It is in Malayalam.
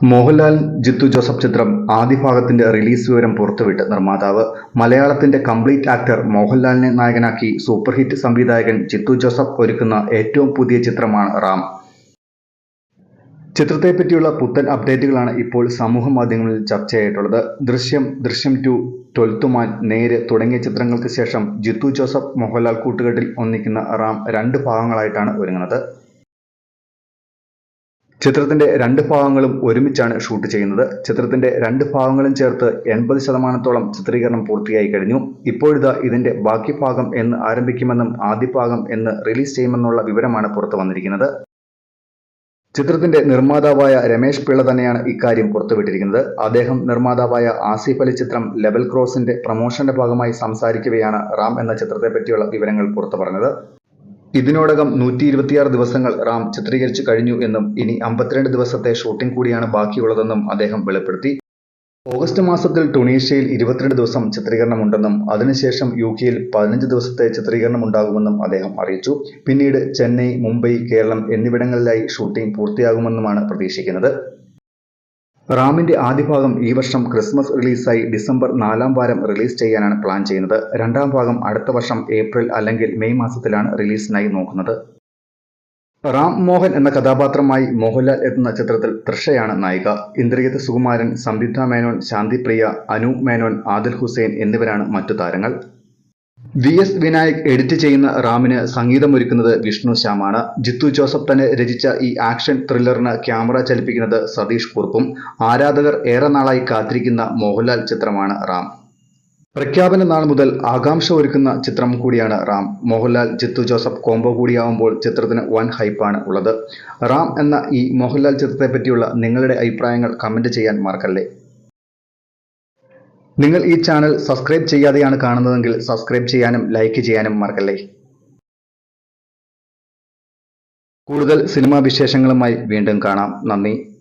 മോഹൻലാൽ ജിത്തു ജോസഫ് ചിത്രം ആദ്യ ഭാഗത്തിന്റെ റിലീസ് വിവരം പുറത്തുവിട്ട് നിർമ്മാതാവ്. മലയാളത്തിന്റെ കംപ്ലീറ്റ് ആക്ടർ മോഹൻലാലിനെ നായകനാക്കി സൂപ്പർ ഹിറ്റ് സംവിധായകൻ ജിത്തു ജോസഫ് ഒരുക്കുന്ന ഏറ്റവും പുതിയ ചിത്രമാണ് റാം. ചിത്രത്തെപ്പറ്റിയുള്ള പുത്തൻ അപ്ഡേറ്റുകളാണ് ഇപ്പോൾ സമൂഹ മാധ്യമങ്ങളിൽ ചർച്ചയായിട്ടുള്ളത്. ദൃശ്യം ദൃശ്യം ടു ട്വൽത്തുമാൻ നേര് തുടങ്ങിയ ചിത്രങ്ങൾക്ക് ശേഷം ജിത്തു ജോസഫ് മോഹൻലാൽ കൂട്ടുകെട്ടിൽ ഒന്നിക്കുന്ന റാം രണ്ട് ഭാഗങ്ങളായിട്ടാണ് ഒരുങ്ങുന്നത്. ചിത്രത്തിന്റെ രണ്ട് ഭാഗങ്ങളും ഒരുമിച്ചാണ് ഷൂട്ട് ചെയ്യുന്നത്. ചിത്രത്തിന്റെ രണ്ട് ഭാഗങ്ങളും ചേർത്ത് എൺപത് ശതമാനത്തോളം ചിത്രീകരണം പൂർത്തിയായി കഴിഞ്ഞു. ഇപ്പോഴിതാ ഇതിന്റെ ബാക്കി ഭാഗം എന്ന് ആരംഭിക്കുമെന്നും ആദ്യ ഭാഗം എന്ന് റിലീസ് ചെയ്യുമെന്നുള്ള വിവരമാണ് പുറത്തു വന്നിരിക്കുന്നത്. ചിത്രത്തിന്റെ നിർമ്മാതാവായ രമേശ് പിള്ള തന്നെയാണ് ഇക്കാര്യം പുറത്തുവിട്ടിരിക്കുന്നത്. അദ്ദേഹം നിർമ്മാതാവായ ആസിഫ് അലി ചിത്രം ലെവൽ ക്രോസിന്റെ പ്രമോഷന്റെ ഭാഗമായി സംസാരിക്കവെയാണ് റാം എന്ന ചിത്രത്തെ പറ്റിയുള്ള വിവരങ്ങൾ പുറത്തു പറഞ്ഞത്. ഇതിനോടകം നൂറ്റി ഇരുപത്തിയാറ് ദിവസങ്ങൾ റാം ചിത്രീകരിച്ചു കഴിഞ്ഞു എന്നും ഇനി അമ്പത്തിരണ്ട് ദിവസത്തെ ഷൂട്ടിംഗ് കൂടിയാണ് ബാക്കിയുള്ളതെന്നും അദ്ദേഹം വെളിപ്പെടുത്തി. ഓഗസ്റ്റ് മാസത്തിൽ ടുണീഷ്യയിൽ ഇരുപത്തിരണ്ട് ദിവസം ചിത്രീകരണമുണ്ടെന്നും അതിനുശേഷം യു കെയിൽ പതിനഞ്ച് ദിവസത്തെ ചിത്രീകരണം ഉണ്ടാകുമെന്നും അദ്ദേഹം അറിയിച്ചു. പിന്നീട് ചെന്നൈ മുംബൈ കേരളം എന്നിവിടങ്ങളിലായി ഷൂട്ടിംഗ് പൂർത്തിയാകുമെന്നുമാണ് പ്രതീക്ഷിക്കുന്നത്. റാമിന്റെ ആദ്യ ഭാഗം ഈ വർഷം ക്രിസ്മസ് റിലീസായി ഡിസംബർ നാലാം വാരം റിലീസ് ചെയ്യാനാണ് പ്ലാൻ ചെയ്യുന്നത്. രണ്ടാം ഭാഗം അടുത്ത വർഷം ഏപ്രിൽ അല്ലെങ്കിൽ മെയ് മാസത്തിലാണ് റിലീസിനായി നോക്കുന്നത്. റാം മോഹൻ എന്ന കഥാപാത്രമായി മോഹൻലാൽ എത്തുന്ന ചിത്രത്തിൽ തൃഷയാണ് നായിക. ഇന്ദ്രിയത്ത് സുകുമാരൻ സംയുക്ത മേനോൻ ശാന്തിപ്രിയ അനു മേനോൻ ആദിൽ ഹുസൈൻ എന്നിവരാണ് മറ്റു താരങ്ങൾ. വി എസ് വിനായക് എഡിറ്റ് ചെയ്യുന്ന റാമിന് സംഗീതമൊരുക്കുന്നത് വിഷ്ണു ശ്യാമാണ്. ജിത്തു ജോസഫ് തന്നെ രചിച്ച ഈ ആക്ഷൻ ത്രില്ലറിന് ക്യാമറ ചലിപ്പിക്കുന്നത് സതീഷ് കുറുപ്പും. ആരാധകർ ഏറെ നാളായി കാത്തിരിക്കുന്ന മോഹൻലാൽ ചിത്രമാണ് റാം. പ്രഖ്യാപന നാൾ മുതൽ ആകാംക്ഷ ഒരുക്കുന്ന ചിത്രം കൂടിയാണ് റാം. മോഹൻലാൽ ജിത്തു ജോസഫ് കോംബോ കൂടിയാവുമ്പോൾ ചിത്രത്തിന് വൻ ഹൈപ്പാണ് ഉള്ളത്. റാം എന്ന ഈ മോഹൻലാൽ ചിത്രത്തെപ്പറ്റിയുള്ള നിങ്ങളുടെ അഭിപ്രായങ്ങൾ കമന്റ് ചെയ്യാൻ മറക്കല്ലേ? നിങ്ങൾ ഈ ചാനൽ സബ്സ്ക്രൈബ് ചെയ്യാതെയാണ് കാണുന്നതെങ്കിൽ സബ്സ്ക്രൈബ് ചെയ്യാനും ലൈക്ക് ചെയ്യാനും മറക്കല്ലേ. കൂടുതൽ സിനിമാ വിശേഷങ്ങളുമായി വീണ്ടും കാണാം. നന്ദി.